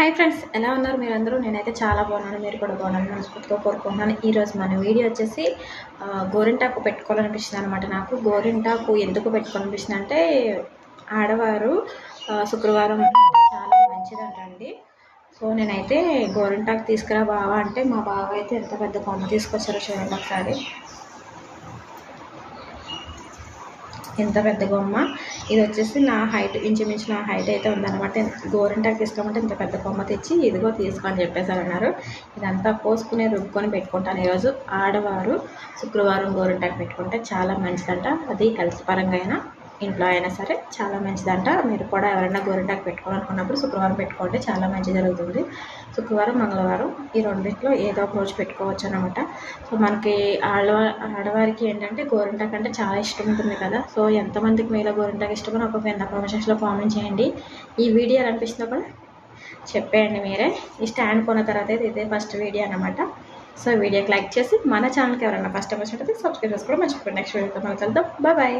Hi friends ఎలా ఉన్నారు మీరందరూ? నేనైతే చాలా బాగున్నాను. మీరు కూడా బాగున్నాను మనస్ఫూర్తిగా కోరుకుంటున్నాను. ఈరోజు మన వీడియో వచ్చేసి గోరింటాకు పెట్టుకోవాలనిపించింది అనమాట నాకు. గోరింటాకు ఎందుకు పెట్టుకోవాలనిపించింది అంటే ఆడవారు శుక్రవారం చాలా మంచిదంటండి. సో నేనైతే గోరింటాకు తీసుకురా బావా అంటే మా బావ అయితే ఎంత పెద్ద కొమ్మ తీసుకొచ్చారో చూడండి ఒకసారి. ఎంత పెద్ద బొమ్మ. ఇది వచ్చేసి నా హైట్ ఇంచుమించు నా హైట్ అయితే ఉందన్నమాట. గోరంటాకి ఇష్టం అంటే ఇంత పెద్ద బొమ్మ తెచ్చి ఇదిగో తీసుకొని చెప్పేసారు అన్నారు. ఇదంతా పోసుకుని రుబ్బుకొని పెట్టుకుంటాను ఈరోజు. ఆడవారు శుక్రవారం గోరింటాకు పెట్టుకుంటే చాలా మంచిదంట. అది హెల్త్ పరంగా అయినా ఇంట్లో అయినా సరే చాలా మంచిదంట. మీరు కూడా ఎవరైనా గోరింటాకు పెట్టుకోవాలనుకున్నప్పుడు శుక్రవారం పెట్టుకోండి. చాలా మంచి జరుగుతుంది. శుక్రవారం మంగళవారం ఈ రెండింటిలో ఏదో ఒక రోజు పెట్టుకోవచ్చు అనమాట సో మనకి ఆడవా ఆడవారికి ఏంటంటే గోరింటాకు అంటే చాలా ఇష్టం ఉంటుంది కదా. సో ఎంతమందికి మీలో గోరింటాకు ఇష్టమో ఒక కింద కామెంట్ కామెంట్ చేయండి. ఈ వీడియో ఎలా అనిపిస్తుందో కూడా చెప్పేయండి మీరే. ఈ స్టాండ్ కొన్న తర్వాత అయితే ఇదే ఫస్ట్ వీడియో అనమాట సో వీడియోకి లైక్ చేసి మన ఛానల్కి ఎవరైనా ఫస్ట్ టైం వచ్చినట్లయితే సబ్స్క్రైబ్ చేసుకోవడం మర్చిపోండి నెక్స్ట్ వీడియోతో మళ్ళీ కలుద్దాం. బాయ్.